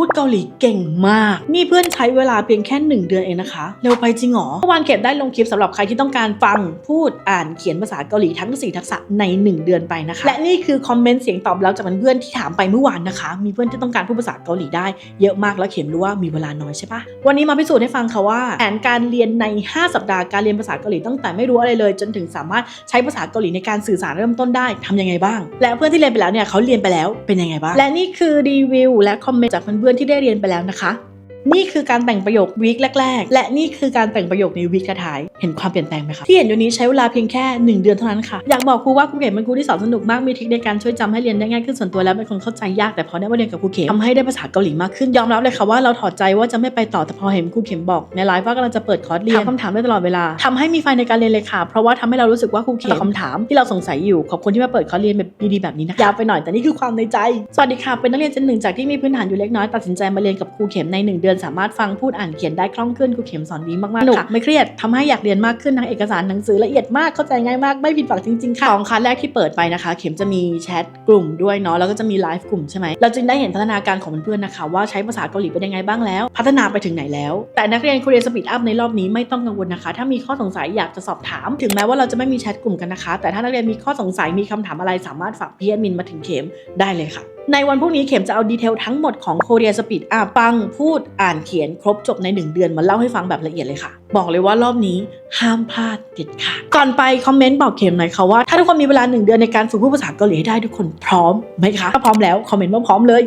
พูดเกาหลีเก่งมาก นี่เพื่อนใช้เวลาเพียงแค่ 1 เดือนเองนะคะ เร็วไปจริงเหรอเมื่อวานเก็บได้ลงคลิปสำหรับใครที่ต้องการฟังพูดอ่านเขียนภาษาเกาหลีทั้ง 4 ทักษะใน 1 เดือนไปนะคะ และนี่คือคอมเมนต์เสียงตอบรับจากเพื่อนๆที่ถามไปเมื่อวานนะคะ มีเพื่อนที่ต้องการพูดภาษาเกาหลีได้เยอะมากแล้วเข็มรู้ว่ามีเวลาน้อยใช่ปะวันนี้มาพิสูจน์ให้ฟังค่ะว่าแผนการเรียนใน 5 สัปดาห์การเรียนภาษาเกาหลีตั้งแต่ไม่รู้อะไรเลย จนถึงสามารถใช้ภาษาเกาหลีในการสื่อสารเริ่มต้นได้ทำยังไงบ้าง และเพื่อนที่เรียนไปแล้วเนี่ยเขาเรียนไปแล้วเป็นยังไงบ้างและนี่คือรีวิวและคอมเมนต์จากเพื่อนื่อนๆที่ได้เรียนไปแล้วนะคะ นี่คือการแต่งประโยควีคแรก ๆ และนี่คือการแต่งประโยคในวีคท้ายๆเห็นความเปลี่ยนแปลงไหมคะที่เห็นอยู่นี้ใช้เวลาเพียงแค่ 1 เดือนเท่านั้นค่ะ อยากบอกครูว่าครูเข็มเป็นครูที่สอนสนุกมาก มีทริคในการช่วยจำให้เรียนได้ง่ายขึ้นส่วนตัวแล้วเป็นคนเข้าใจยากแต่พอได้มาเรียนกับครูเข็มทำให้ได้ภาษาเกาหลีมากขึ้นยอมรับเลยค่ะว่าเราถอดใจว่าจะไม่ไปต่อแต่พอเห็นครูเข็มบอกในไลฟ์ว่ากำลังจะเปิดคอร์สเรียนถามคำถามได้ตลอดเวลาทำให้มีไฟในการเรียนเลยค่ะ เพราะว่าทำให้เรารู้สึกว่าครูเข็มตอบคำถามที่เราสงสัยอยู่ขอบคุณที่มาเปิดคอร์สเรียนแบบดีๆแบบนี้นะคะยาวไปหน่อยแต่นี่คือความในใจสวัสดีค่ะเป็นนักเรียนเจนหนึ่งจากที่มีพื้นฐานอยู่เล็กน้อยตัดสินใจมาเรียนกับครูเข็มในหนึ่งเดือนสามารถฟังพูดอ่านเขียนได้คล่องขึ้นครูเข็มสอนดีมากๆสนุกไม่เครียดทำให้อยากเรียนมากขึ้นทั้งเอกสารหนังสือละเอียดมากเข้าใจง่ายมากไม่ผิดหวังจริงๆค่ะสองคลาสแรกที่เปิดไปนะคะ เข็มจะมีแชทกลุ่มด้วยเนาะแล้วก็จะมีไลฟ์กลุ่มใช่ไหมเราจึงได้เห็นพัฒนาการของเพื่อนๆนะคะว่าใช้ภาษาเกาหลีเป็นยังไงบ้างแล้ว พัฒนาไปถึงไหนแล้ว แต่นักเรียนคูเรียนสปีดอัพในรอบนี้ไม่ต้องกังวลนะคะ ถ้ามีข้อสงสัยอยากจะสอบถาม ถึงแม้ว่าเราจะไม่มีแชทกลุ่มกันนะคะ แต่ถ้านักเรียนมีข้อสงสัยมีคำถามอะไรสามารถฝากพี่แอดมินมาถึงเข็มได้เลยค่ะ ในวันพรุ่งนี้เข็มจะเอาดีเทลทั้งหมดของ Korea Speed Up ฟังพูดอ่านเขียนครบจบใน 1 เดือนมาเล่าให้ฟังแบบละเอียดเลยค่ะ บอกเลยว่ารอบนี้ห้ามพลาดเด็ดขาดก่อนไปคอมเมนต์บอกเข็มหน่อยค่ะว่า ถ้าทุกคนมีเวลา 1 เดือนในการฝึกพูดภาษาเกาหลีให้ได้ทุกคนพร้อมไหมคะถ้าพร้อมแล้วคอมเมนต์ว่าพร้อมเลย